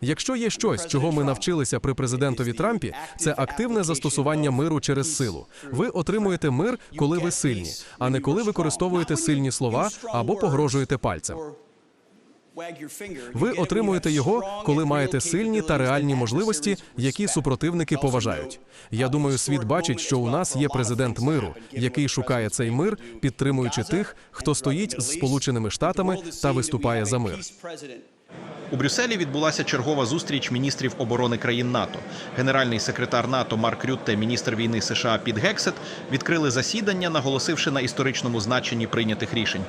Якщо є щось, чого ми навчилися при президентові Трампі, це активне застосування миру через силу. Ви отримуєте мир, коли ви сильні, а не коли використовуєте сильні слова або погрожуєте пальцем. Ви отримуєте його, коли маєте сильні та реальні можливості, які супротивники поважають. Я думаю, світ бачить, що у нас є президент миру, який шукає цей мир, підтримуючи тих, хто стоїть з Сполученими Штатами та виступає за мир. У Брюсселі відбулася чергова зустріч міністрів оборони країн НАТО. Генеральний секретар НАТО Марк Рютте, міністр війни США Піт Гексет відкрили засідання, наголосивши на історичному значенні прийнятих рішень.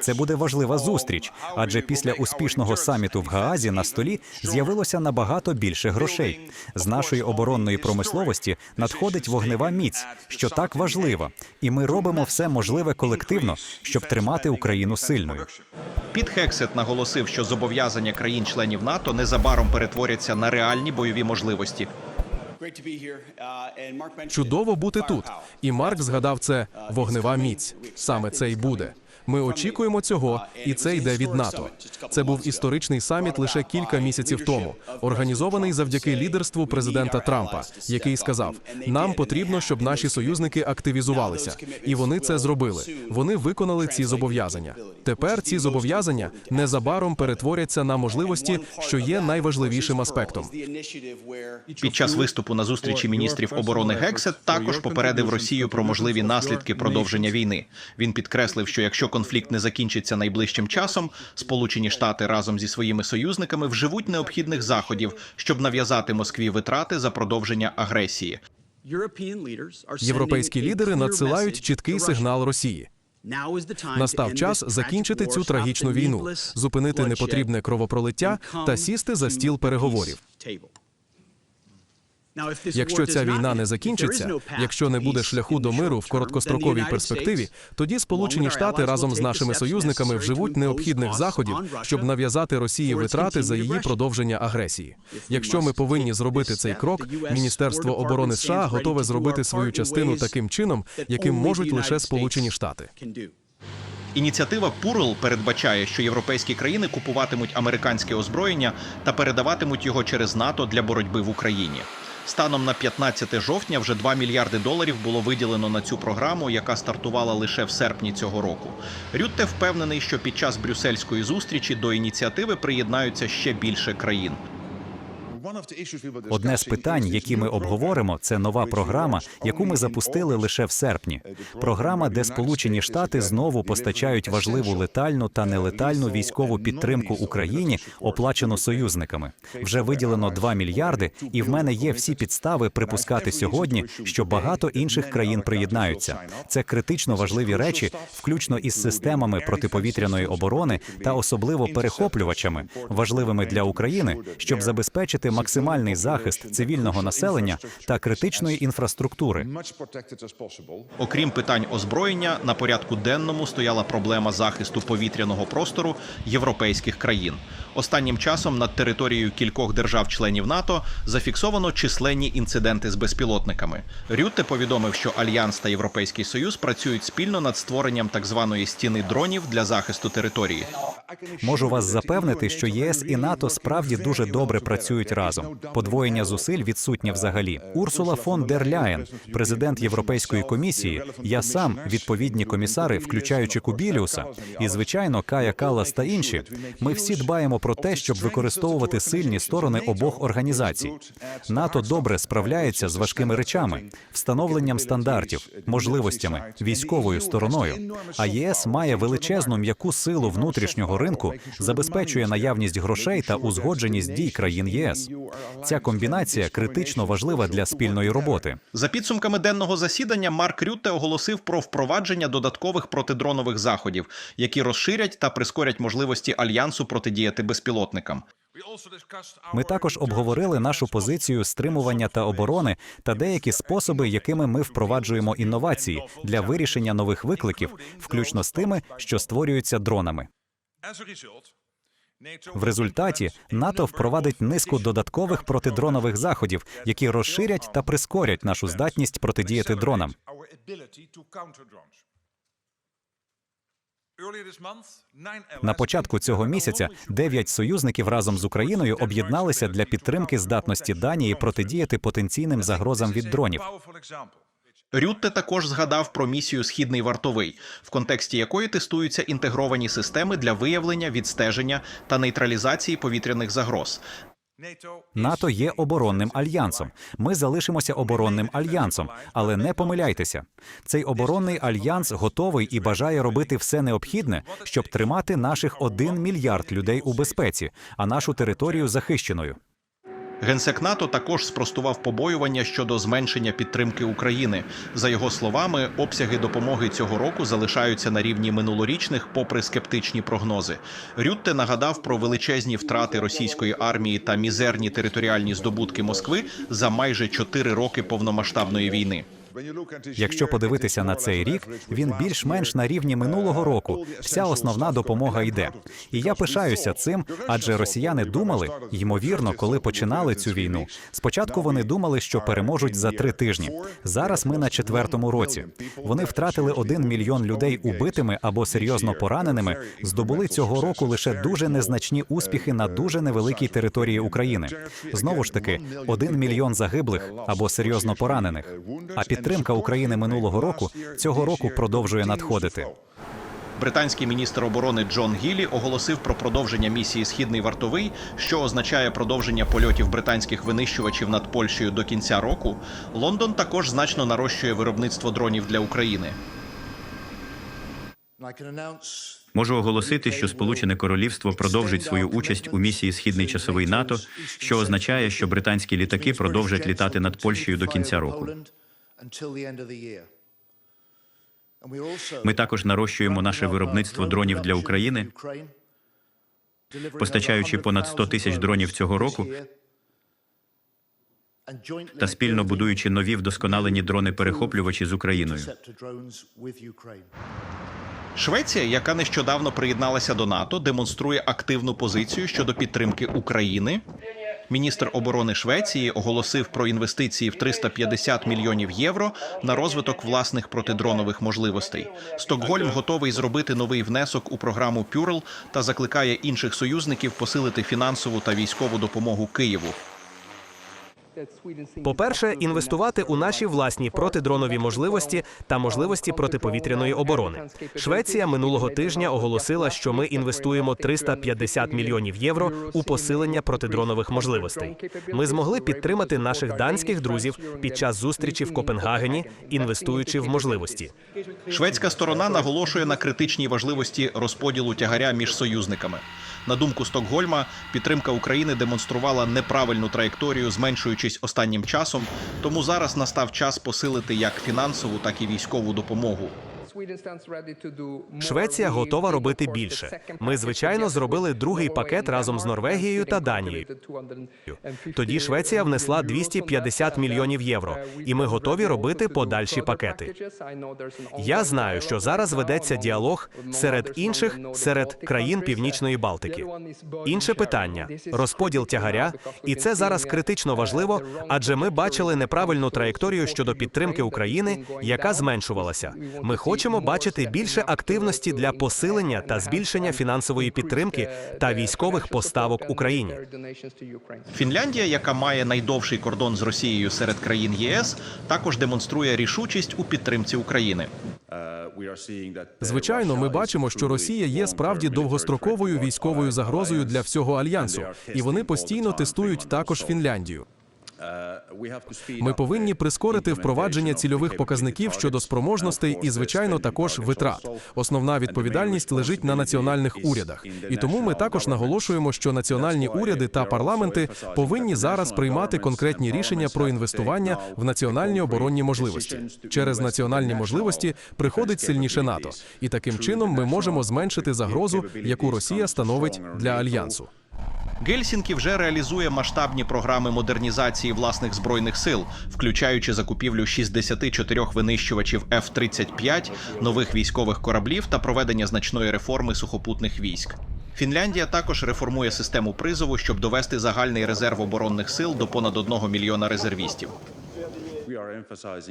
Це буде важлива зустріч, адже після успішного саміту в Гаазі на столі з'явилося набагато більше грошей. З нашої оборонної промисловості надходить вогнева міць, що так важливо, і ми робимо все можливе колективно, щоб тримати Україну сильною. Піт Гексет наголосив, що зобов'язання країн-членів НАТО незабаром перетворяться на реальні бойові можливості. Чудово бути тут. І Марк згадав це вогнева міць. Саме це й буде. Ми очікуємо цього, і це йде від НАТО. Це був історичний саміт лише кілька місяців тому, організований завдяки лідерству президента Трампа, який сказав: нам потрібно, щоб наші союзники активізувалися, і вони це зробили. Вони виконали ці зобов'язання. Тепер ці зобов'язання незабаром перетворяться на можливості, що є найважливішим аспектом. Під час виступу на зустрічі міністрів оборони Гексет також попередив Росію про можливі наслідки продовження війни. Він підкреслив, що якщо конфлікт не закінчиться найближчим часом, Сполучені Штати разом зі своїми союзниками вживуть необхідних заходів, щоб нав'язати Москві витрати за продовження агресії. Європейські лідери надсилають чіткий сигнал Росії. Настав час закінчити цю трагічну війну, зупинити непотрібне кровопролиття та сісти за стіл переговорів. Якщо ця війна не закінчиться, якщо не буде шляху до миру в короткостроковій перспективі, тоді Сполучені Штати разом з нашими союзниками вживуть необхідних заходів, щоб нав'язати Росії витрати за її продовження агресії. Якщо ми повинні зробити цей крок, Міністерство оборони США готове зробити свою частину таким чином, яким можуть лише Сполучені Штати. Ініціатива Пурл передбачає, що європейські країни купуватимуть американське озброєння та передаватимуть його через НАТО для боротьби в Україні. Станом на 15 жовтня вже 2 мільярди доларів було виділено на цю програму, яка стартувала лише в серпні цього року. Рютте впевнений, що під час брюссельської зустрічі до ініціативи приєднаються ще більше країн. Одне з питань, які ми обговоримо, це нова програма, яку ми запустили лише в серпні. Програма, де Сполучені Штати знову постачають важливу летальну та нелетальну військову підтримку Україні, оплачену союзниками. Вже виділено 2 мільярди, і в мене є всі підстави припускати сьогодні, що багато інших країн приєднаються. Це критично важливі речі, включно із системами протиповітряної оборони та особливо перехоплювачами, важливими для України, щоб забезпечити максимальний захист цивільного населення та критичної інфраструктури. Окрім питань озброєння, на порядку денному стояла проблема захисту повітряного простору європейських країн. Останнім часом над територією кількох держав-членів НАТО зафіксовано численні інциденти з безпілотниками. Рютте повідомив, що Альянс та Європейський Союз працюють спільно над створенням так званої стіни дронів для захисту території. Можу вас запевнити, що єС і НАТО справді дуже добре працюють разом. Подвоєння зусиль відсутнє взагалі. Урсула фон дер Ляєн, президент Європейської комісії, я сам, відповідні комісари, включаючи Кубіліуса, і звичайно, Кая Калас та інші. Ми всі дбаємо про те, щоб використовувати сильні сторони обох організацій. НАТО добре справляється з важкими речами, встановленням стандартів, можливостями, військовою стороною. А ЄС має величезну м'яку силу внутрішнього ринку, забезпечує наявність грошей та узгодженість дій країн ЄС. Ця комбінація критично важлива для спільної роботи. За підсумками денного засідання, Марк Рютте оголосив про впровадження додаткових протидронових заходів, які розширять та прискорять можливості альянсу протидіяти безпілотникам. Ми також обговорили нашу позицію стримування та оборони та деякі способи, якими ми впроваджуємо інновації для вирішення нових викликів, включно з тими, що створюються дронами. В результаті НАТО впровадить низку додаткових протидронових заходів, які розширять та прискорять нашу здатність протидіяти дронам. На початку цього місяця дев'ять союзників разом з Україною об'єдналися для підтримки здатності Данії протидіяти потенційним загрозам від дронів. Рютте також згадав про місію Східний вартовий, в контексті якої тестуються інтегровані системи для виявлення, відстеження та нейтралізації повітряних загроз. НАТО є оборонним альянсом. Ми залишимося оборонним альянсом, але не помиляйтеся. Цей оборонний альянс готовий і бажає робити все необхідне, щоб тримати наших один мільярд людей у безпеці, а нашу територію захищеною. Генсек НАТО також спростував побоювання щодо зменшення підтримки України. За його словами, обсяги допомоги цього року залишаються на рівні минулорічних, попри скептичні прогнози. Рютте нагадав про величезні втрати російської армії та мізерні територіальні здобутки Москви за майже чотири роки повномасштабної війни. Якщо подивитися на цей рік, він більш-менш на рівні минулого року. Вся основна допомога йде. І я пишаюся цим, адже росіяни думали, ймовірно, коли починали цю війну. Спочатку вони думали, що переможуть за три тижні. Зараз ми на четвертому році. Вони втратили один мільйон людей убитими або серйозно пораненими. Здобули цього року лише дуже незначні успіхи на дуже невеликій території України. Знову ж таки, один мільйон загиблих або серйозно поранених. А підтримка України минулого року цього року продовжує надходити. Британський міністр оборони Джон Гілі оголосив про продовження місії Східний вартовий, що означає продовження польотів британських винищувачів над Польщею до кінця року. Лондон також значно нарощує виробництво дронів для України. Можу оголосити, що Сполучене Королівство продовжить свою участь у місії Східний часовий НАТО, що означає, що британські літаки продовжать літати над Польщею до кінця року. Ми також нарощуємо наше виробництво дронів для України, постачаючи понад 100 тисяч дронів цього року та спільно будуючи нові вдосконалені дрони-перехоплювачі з Україною. Швеція, яка нещодавно приєдналася до НАТО, демонструє активну позицію щодо підтримки України. Міністр оборони Швеції оголосив про інвестиції в 350 мільйонів євро на розвиток власних протидронових можливостей. Стокгольм готовий зробити новий внесок у програму Пюрл та закликає інших союзників посилити фінансову та військову допомогу Києву. По-перше, інвестувати у наші власні протидронові можливості та можливості протиповітряної оборони. Швеція минулого тижня оголосила, що ми інвестуємо 350 мільйонів євро у посилення протидронових можливостей. Ми змогли підтримати наших данських друзів під час зустрічі в Копенгагені, інвестуючи в можливості. Шведська сторона наголошує на критичній важливості розподілу тягаря між союзниками. На думку Стокгольма, підтримка України демонструвала неправильну траєкторію, зменшуючись останнім часом. Тому зараз настав час посилити як фінансову, так і військову допомогу. Швеція готова робити більше. Ми, звичайно, зробили другий пакет разом з Норвегією та Данією. Тоді Швеція внесла 250 мільйонів євро, і ми готові робити подальші пакети. Я знаю, що зараз ведеться діалог серед інших серед країн Північної Балтики. Інше питання розподіл тягаря, і це зараз критично важливо, адже ми бачили неправильну траєкторію щодо підтримки України, яка зменшувалася. Ми хочемо бачити більше активності для посилення та збільшення фінансової підтримки та військових поставок Україні. Фінляндія, яка має найдовший кордон з Росією серед країн ЄС, також демонструє рішучість у підтримці України. Звичайно, ми бачимо, що Росія є справді довгостроковою військовою загрозою для всього альянсу, і вони постійно тестують також Фінляндію. Ми повинні прискорити впровадження цільових показників щодо спроможностей і, звичайно, також витрат. Основна відповідальність лежить на національних урядах, і тому ми також наголошуємо, що національні уряди та парламенти повинні зараз приймати конкретні рішення про інвестування в національні оборонні можливості. Через національні можливості приходить сильніше НАТО, і таким чином ми можемо зменшити загрозу, яку Росія становить для альянсу. Гельсінкі вже реалізує масштабні програми модернізації власних збройних сил, включаючи закупівлю 64 винищувачів F-35, нових військових кораблів та проведення значної реформи сухопутних військ. Фінляндія також реформує систему призову, щоб довести загальний резерв оборонних сил до понад 1 мільйона резервістів.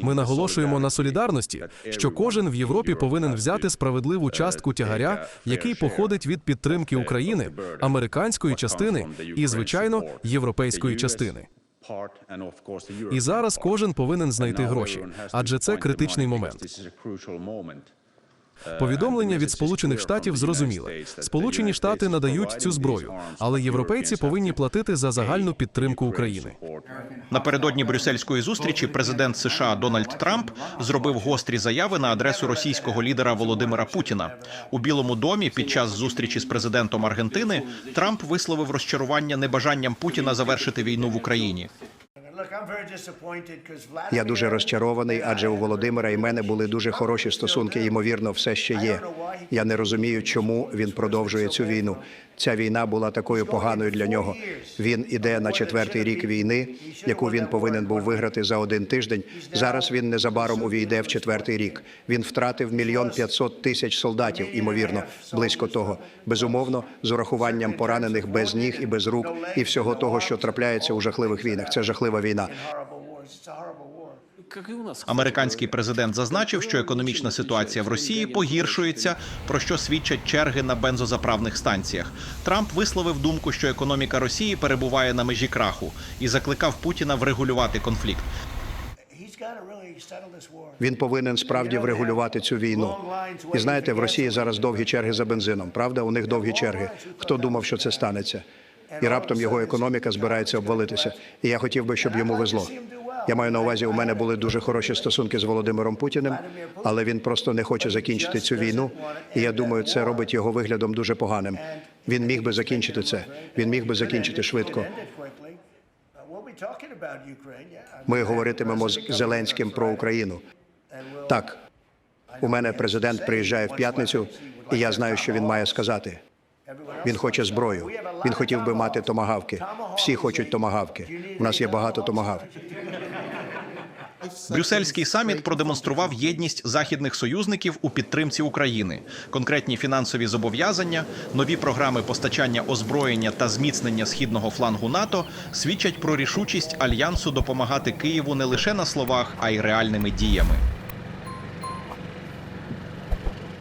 Ми наголошуємо на солідарності, що кожен в Європі повинен взяти справедливу частку тягаря, який походить від підтримки України, американської частини і, звичайно, європейської частини. І зараз кожен повинен знайти гроші, адже це критичний момент. Повідомлення від Сполучених Штатів зрозуміле. Сполучені Штати надають цю зброю, але європейці повинні платити за загальну підтримку України. Напередодні брюссельської зустрічі президент США Дональд Трамп зробив гострі заяви на адресу російського лідера Володимира Путіна. У Білому домі під час зустрічі з президентом Аргентини Трамп висловив розчарування небажанням Путіна завершити війну в Україні. Я дуже розчарований, адже у Володимира і мене були дуже хороші стосунки. Ймовірно, все ще є. Я не розумію, чому він продовжує цю війну. Ця війна була такою поганою для нього. Він іде на четвертий рік війни, яку він повинен був виграти за один тиждень. Зараз він незабаром увійде в четвертий рік. Він втратив мільйон п'ятсот тисяч солдатів, ймовірно, близько того. Безумовно, з урахуванням поранених без ніг і без рук, і всього того, що трапляється у жахливих війнах. Це жахлива війна. Американський президент зазначив, що економічна ситуація в Росії погіршується, про що свідчать черги на бензозаправних станціях. Трамп висловив думку, що економіка Росії перебуває на межі краху, і закликав Путіна врегулювати конфлікт. Він повинен справді врегулювати цю війну. І знаєте, в Росії зараз довгі черги за бензином. Правда, у них довгі черги. Хто думав, що це станеться? І раптом його економіка збирається обвалитися. І я хотів би, щоб йому везло. Я маю на увазі, у мене були дуже хороші стосунки з Володимиром Путіним, але він просто не хоче закінчити цю війну. І я думаю, це робить його виглядом дуже поганим. Він міг би закінчити це. Він міг би закінчити швидко. Ми говоритимемо з Зеленським про Україну. Так, у мене президент приїжджає в п'ятницю, і я знаю, що він має сказати. Він хоче зброю. Він хотів би мати томагавки. Всі хочуть томагавки. У нас є багато томагавок. Брюссельський саміт продемонстрував єдність західних союзників у підтримці України, конкретні фінансові зобов'язання, нові програми постачання озброєння та зміцнення східного флангу НАТО свідчать про рішучість альянсу допомагати Києву не лише на словах, а й реальними діями.